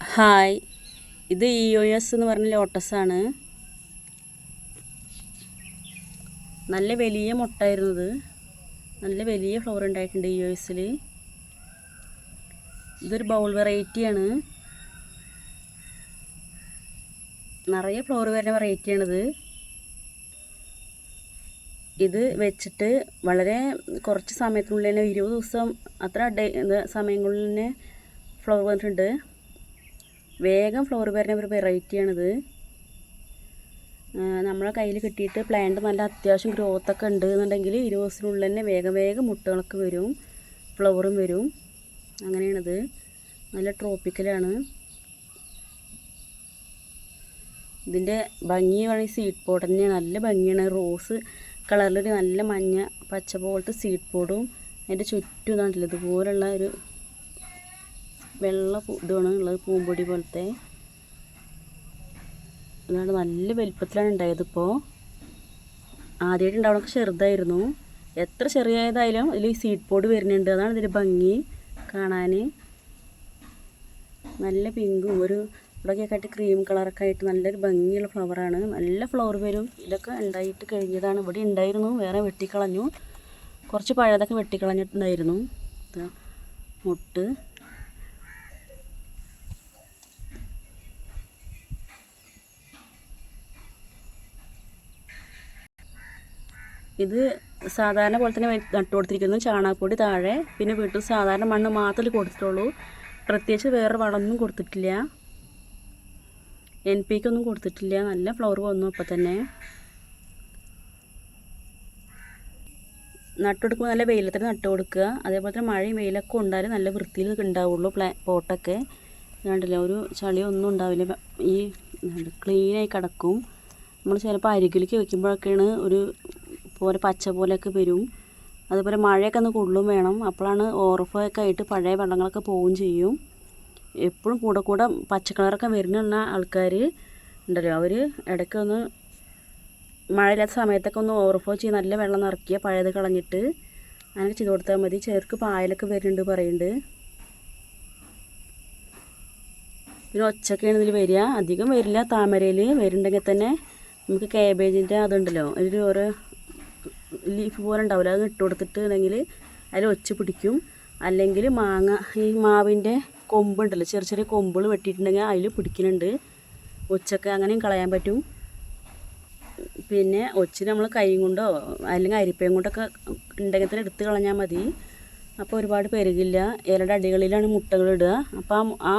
Hi. ഇത് E O S എന്ന് പറഞ്ഞ ലോട്ടസാണ് നല്ല വലിയ മുട്ടായിരുന്നത് നല്ല വലിയ ഫ്ലവർ ഉണ്ടായിട്ടുണ്ട് ഇ ഒ എസിൽ ഇതൊരു ബൗൾ വെറൈറ്റിയാണ് നിറയെ ഫ്ലവർ വരുന്ന വെറൈറ്റിയാണിത് ഇത്. വെച്ചിട്ട് വളരെ കുറച്ച് സമയത്തിനുള്ളിൽ തന്നെ ഇരുപത് ദിവസം അത്ര ഡേ സമയങ്ങളിൽ തന്നെ ഫ്ലവർ വന്നിട്ടുണ്ട്. വേഗം ഫ്ലോർ വരുന്ന ഒരു വെറൈറ്റിയാണിത് നമ്മളെ കയ്യിൽ കിട്ടിയിട്ട് പ്ലാന്റ് നല്ല അത്യാവശ്യം ഗ്രോത്തൊക്കെ ഉണ്ട് എന്നുണ്ടെങ്കിൽ ഇരുപത് ദിവസത്തിനുള്ളിൽ തന്നെ വേഗം വേഗം മുട്ടകളൊക്കെ വരും ഫ്ലവറും വരും. അങ്ങനെയാണിത്. നല്ല ട്രോപ്പിക്കലാണ് ഇതിന്റെ ഭംഗി വേണമെങ്കിൽ സീഡ് പോട്ട് തന്നെയാണ്. നല്ല ഭംഗിയാണ്. റോസ് കളറിലൊരു നല്ല മഞ്ഞ പച്ച പോലത്തെ സീഡ് പോഡും അതിന്റെ ചുറ്റും ഇതാണല്ലോ ഇതുപോലുള്ള ഒരു വെള്ള ഇതാണ് ഉള്ളത് പൂമ്പൊടി പോലത്തെ. അതാണ് നല്ല വലിപ്പത്തിലാണ് ഉണ്ടായത് ഇപ്പോൾ ആദ്യമായിട്ട് ഉണ്ടാവണമൊക്കെ ചെറുതായിരുന്നു. എത്ര ചെറിയതായാലും ഇതിൽ സീഡ് പോഡ് വരുന്നുണ്ട്. അതാണ് ഇതിന്റെ ഭംഗി കാണാൻ. നല്ല പിങ്കും ഒരു ഇവിടെയൊക്കെ ആയിട്ട് ക്രീം കളറൊക്കെ ആയിട്ട് നല്ലൊരു ഭംഗിയുള്ള ഫ്ലവറാണ് നല്ല ഫ്ലവർ വരും. ഇതൊക്കെ ഉണ്ടായിട്ട് കഴിഞ്ഞതാണ്. ഇവിടെ ഉണ്ടായിരുന്നു വേറെ വെട്ടിക്കളഞ്ഞു. കുറച്ച് പഴയതൊക്കെ വെട്ടിക്കളഞ്ഞിട്ടുണ്ടായിരുന്നു. മുട്ട്. ഇത് സാധാരണ പോലെ തന്നെ നട്ടു കൊടുത്തിരിക്കുന്നു ചാണകപ്പൊടി താഴെ. പിന്നെ വീട്ടിൽ സാധാരണ മണ്ണ് മാത്രമേ കൊടുത്തിട്ടുള്ളൂ. പ്രത്യേകിച്ച് വേറെ വളമൊന്നും കൊടുത്തിട്ടില്ല. എൻ പിക്കൊന്നും കൊടുത്തിട്ടില്ല. നല്ല ഫ്ലവർ വന്നു അപ്പം തന്നെ. നട്ടുകൊടുക്കുമ്പോൾ നല്ല വെയിലത്തിന് നട്ടു കൊടുക്കുക. അതേപോലെ തന്നെ മഴയും വെയിലൊക്കെ ഉണ്ടായാലും നല്ല വൃത്തിയിൽ ഉണ്ടാവുള്ളൂ പ്ലാ പോട്ടൊക്കെ. കണ്ടില്ല ഒരു ചളിയൊന്നും ഉണ്ടാവില്ല. ഈ ക്ലീനായി കിടക്കും. നമ്മൾ ചിലപ്പോൾ അരികിലേക്ക് വെക്കുമ്പോഴൊക്കെയാണ് ഒരു പോലെ പച്ച പോലെയൊക്കെ വരും. അതുപോലെ മഴയൊക്കെ ഒന്ന് കൊള്ളും വേണം. അപ്പോഴാണ് ഓവർഫ്ലോ ആയിട്ട് പഴയ വെള്ളങ്ങളൊക്കെ പോവുകയും ചെയ്യും. എപ്പോഴും കൂടെ കൂടെ പച്ചക്കളറൊക്കെ വരുന്ന ആൾക്കാർ ഉണ്ടല്ലോ അവർ ഇടയ്ക്ക് ഒന്ന് മഴയില്ലാത്ത സമയത്തൊക്കെ ഒന്ന് ഓവർഫോ ചെയ്ത് നല്ല വെള്ളം നിറക്കിയ പഴയത് കളഞ്ഞിട്ട് അങ്ങനെ ചെയ്ത് കൊടുത്താൽ മതി. ചെറുക്ക് പായലൊക്കെ വരുന്നുണ്ട് പറയുന്നുണ്ട് പിന്നെ ഒച്ചക്കാണ് ഇതിൽ വരിക. അധികം വരില്ല. താമരയിൽ വരുന്നുണ്ടെങ്കിൽ തന്നെ നമുക്ക് കാബേജിന്റെ അതുണ്ടല്ലോ അതിൽ ഓരോ ലീഫ് പോലെ ഉണ്ടാവില്ല. അത് ഇട്ട് കൊടുത്തിട്ടുണ്ടെങ്കിൽ അതിൽ ഒച്ച പിടിക്കും. അല്ലെങ്കിൽ മാങ്ങ ഈ മാവിന്റെ കൊമ്പുണ്ടല്ലോ ചെറിയ ചെറിയ കൊമ്പുകൾ വെട്ടിയിട്ടുണ്ടെങ്കിൽ അതിൽ പിടിക്കുന്നുണ്ട് ഒച്ചൊക്കെ അങ്ങനെയും കളയാൻ പറ്റും. പിന്നെ ഒച്ച നമ്മൾ കൈ കൊണ്ടോ അല്ലെങ്കിൽ അരിപ്പയും കൊണ്ടൊക്കെ ഉണ്ടെങ്കിൽ തന്നെ എടുത്ത് കളഞ്ഞാൽ മതി. അപ്പോൾ ഒരുപാട് പെരുകില്ല. ഇലയുടെ അടികളിലാണ് മുട്ടകൾ ഇടുക. അപ്പോൾ ആ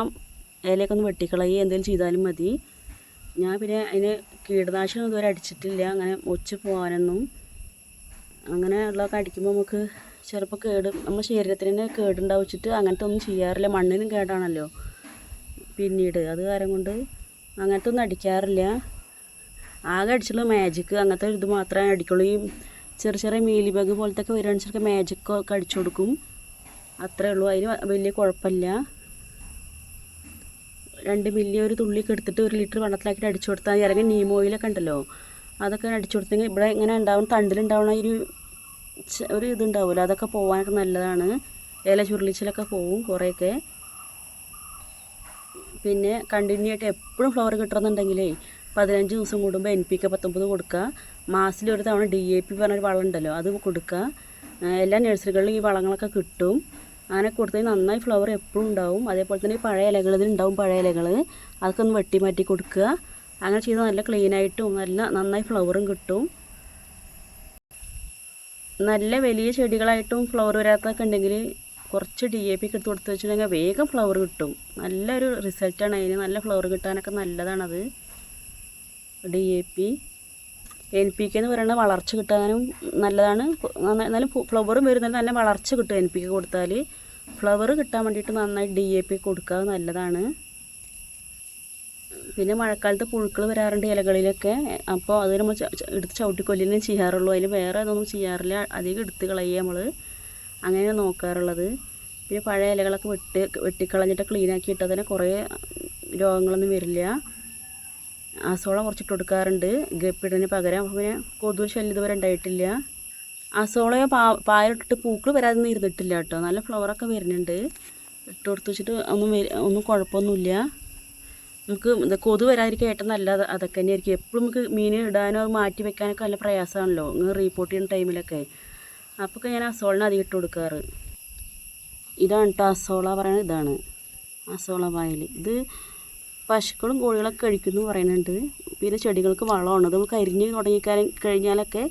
ഇലയൊക്കെ ഒന്ന് വെട്ടിക്കളയുക എന്തെങ്കിലും ചെയ്താലും മതി. ഞാൻ പിന്നെ അതിന് കീടനാശിനി ഇതുവരെ അടിച്ചിട്ടില്ല. അങ്ങനെ ഒച്ച പോകാനൊന്നും. അങ്ങനെ ഉള്ളതൊക്കെ അടിക്കുമ്പോൾ നമുക്ക് ചിലപ്പോൾ കേട് നമ്മുടെ ശരീരത്തിന് തന്നെ കേടുണ്ടാവിച്ചിട്ട് അങ്ങനത്തെ ഒന്നും ചെയ്യാറില്ല. മണ്ണിനും കേടാണല്ലോ പിന്നീട്. അത് കാരണം കൊണ്ട് അങ്ങനത്തെ ഒന്നും അടിക്കാറില്ല. ആകെ അടിച്ചുള്ള മാജിക്ക് അങ്ങനത്തെ ഇത് മാത്രമേ അടിക്കുള്ളൂ. ഈ ചെറിയ ചെറിയ മീലി ബഗ് പോലത്തെ ഒക്കെ വരികയാണെന്ന് മാജിക്ക് ഒക്കെ അടിച്ചു കൊടുക്കും. അത്രേ ഉള്ളൂ. അതിന് വലിയ കുഴപ്പമില്ല. രണ്ട് മില്ലി ഒരു തുള്ളിയൊക്കെ എടുത്തിട്ട് ഒരു ലിറ്റർ വെള്ളത്തിലാക്കിയിട്ട് അടിച്ചു കൊടുത്താൽ അല്ലെങ്കിൽ നീം ഓയിലൊക്കെ ഉണ്ടല്ലോ. അതൊക്കെ അടിച്ചു കൊടുത്തെങ്കിൽ ഇവിടെ ഇങ്ങനെ ഉണ്ടാവും തണ്ടിലുണ്ടാവുന്ന ഒരു ഒരു ഇതുണ്ടാവുമല്ലോ. അതൊക്കെ പോകാനൊക്കെ നല്ലതാണ്. ഇല ചുരുളിച്ചിലൊക്കെ പോവും കുറേയൊക്കെ. പിന്നെ കണ്ടിന്യൂ ആയിട്ട് എപ്പോഴും ഫ്ലവർ കിട്ടണമെന്നുണ്ടെങ്കിലേ പതിനഞ്ച് ദിവസം കൂടുമ്പോൾ എൻ പി കെ പത്തൊമ്പത് കൊടുക്കുക. മാസത്തിൽ ഒരു തവണ ഡി എ പി പറഞ്ഞൊരു വളം ഉണ്ടല്ലോ അത് കൊടുക്കുക. എല്ലാ നഴ്സറികളിലും ഈ വളങ്ങളൊക്കെ കിട്ടും. അങ്ങനെ കൊടുത്താൽ നന്നായി ഫ്ലവർ എപ്പോഴും ഉണ്ടാവും. അതേപോലെ തന്നെ പഴയ ഇലകൾ ഇതിലുണ്ടാവും പഴയ ഇലകൾ. അതൊക്കെ ഒന്ന് വെട്ടി മാറ്റി കൊടുക്കുക. അങ്ങനെ ചെയ്താൽ നല്ല ക്ലീനായിട്ടും നല്ല നന്നായി ഫ്ലവറും കിട്ടും. നല്ല വലിയ ചെടികളായിട്ടും ഫ്ലവർ വരാത്തൊക്കെ ഉണ്ടെങ്കിൽ കുറച്ച് ഡി എ പി ഒക്കെ എടുത്ത് കൊടുത്ത് വെച്ചിട്ടുണ്ടെങ്കിൽ വേഗം ഫ്ലവർ കിട്ടും. നല്ലൊരു റിസൾട്ടാണ് അതിന്. നല്ല ഫ്ലവർ കിട്ടാനൊക്കെ നല്ലതാണത്. D A P N P K എന്ന് പറയുന്നത് വളർച്ച കിട്ടാനും നല്ലതാണ്. എന്നാലും ഫ്ലവറും വരുന്നത് നല്ല വളർച്ച കിട്ടും എൻ പി കെ കൊടുത്താൽ ഫ്ലവർ കിട്ടാൻ വേണ്ടിയിട്ട് നന്നായി ഡി എ പി കൊടുക്കുക നല്ലതാണ്. പിന്നെ മഴക്കാലത്ത് പുഴുക്കൾ വരാറുണ്ട് ഇലകളിലൊക്കെ. അപ്പോൾ അത് നമ്മൾ എടുത്ത് ചവിട്ടിക്കൊല്ലുന്നേ ചെയ്യാറുള്ളൂ. അതിൽ വേറെ ഇതൊന്നും ചെയ്യാറില്ല. അധികം എടുത്ത് കളയുക നമ്മൾ അങ്ങനെയാണ് നോക്കാറുള്ളത്. പിന്നെ പഴയ ഇലകളൊക്കെ വെട്ടി വെട്ടിക്കളഞ്ഞിട്ട് ക്ലീനാക്കി ഇട്ടാൽ തന്നെ കുറേ രോഗങ്ങളൊന്നും വരില്ല. അസോള കുറച്ചിട്ട് കൊടുക്കാറുണ്ട്. ഗപ്പിടന് പകരം. പിന്നെ കൊതു ശല്യം ഇതുവരെ ഉണ്ടായിട്ടില്ല. അസോളയോ പാ പായലിട്ടിട്ട് പൂക്കൾ വരാതെ ഇരുന്നിട്ടില്ല കേട്ടോ. നല്ല ഫ്ലവറൊക്കെ വരുന്നുണ്ട്. ഇട്ട് കൊടുത്ത് വെച്ചിട്ട് ഒന്നും ഒന്നും കുഴപ്പമൊന്നുമില്ല. നമുക്ക് കൊതു വരാതിരിക്കാൻ ഏറ്റവും നല്ലത് അതൊക്കെ തന്നെയായിരിക്കും. എപ്പോഴും നമുക്ക് മീൻ ഇടാനോ മാറ്റി വെക്കാനൊക്കെ നല്ല പ്രയാസമാണല്ലോ. ഇങ്ങനെ റീപ്പോർട്ട് ചെയ്യുന്ന ടൈമിലൊക്കെ അപ്പോൾ ഞാൻ അസോളിന് അധികം ഇട്ട് കൊടുക്കാറ്. ഇതാണ് കേട്ടോ അസോള പറയുന്നത് ഇതാണ് അസോള വായൽ ഇത് പശുക്കളും കോഴികളൊക്കെ കഴിക്കുന്നു പറയുന്നുണ്ട് പിന്നെ ചെടികൾക്ക് വളമാണ്. നമുക്ക് അരിഞ്ഞ് തുടങ്ങിക്കാൻ കഴിഞ്ഞാലൊക്കെ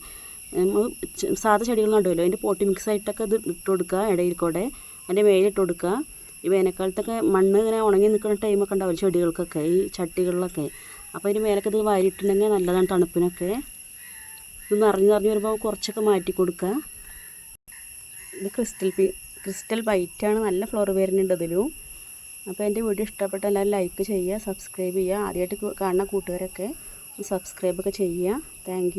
സാധാ ചെടികൾ നടുമല്ലോ അതിന്റെ പോട്ടി മിക്സ് ആയിട്ടൊക്കെ ഇത് ഇട്ട് കൊടുക്കുക ഇടയിൽ കൂടെ. അതിന്റെ മേലിട്ട് കൊടുക്കുക. ഈ വേനൽക്കാലത്തൊക്കെ മണ്ണ് ഇങ്ങനെ ഉണങ്ങി നിൽക്കുന്ന ടൈമൊക്കെ ഉണ്ടാവില്ല ചെടികൾക്കൊക്കെ ഈ ചട്ടികളിലൊക്കെ? അപ്പോൾ അതിന് മേലൊക്കെ ഇത് വാരിയിട്ടുണ്ടെങ്കിൽ നല്ലതാണ് തണുപ്പിനൊക്കെ. ഇത് നിറഞ്ഞു നിറഞ്ഞു വരുമ്പോൾ കുറച്ചൊക്കെ മാറ്റി കൊടുക്കുക ഇത് ക്രിസ്റ്റൽ പി ക്രിസ്റ്റൽ വൈറ്റാണ് നല്ല ഫ്ലോർ വരുന്നുണ്ട് ഇതിലും. അപ്പോൾ എന്റെ വീഡിയോ ഇഷ്ടപ്പെട്ട എല്ലാവരും ലൈക്ക് ചെയ്യുക സബ്സ്ക്രൈബ് ചെയ്യുക. ആദ്യമായിട്ട് കാണുന്ന കൂട്ടുകാരൊക്കെ സബ്സ്ക്രൈബൊക്കെ ചെയ്യുക. താങ്ക്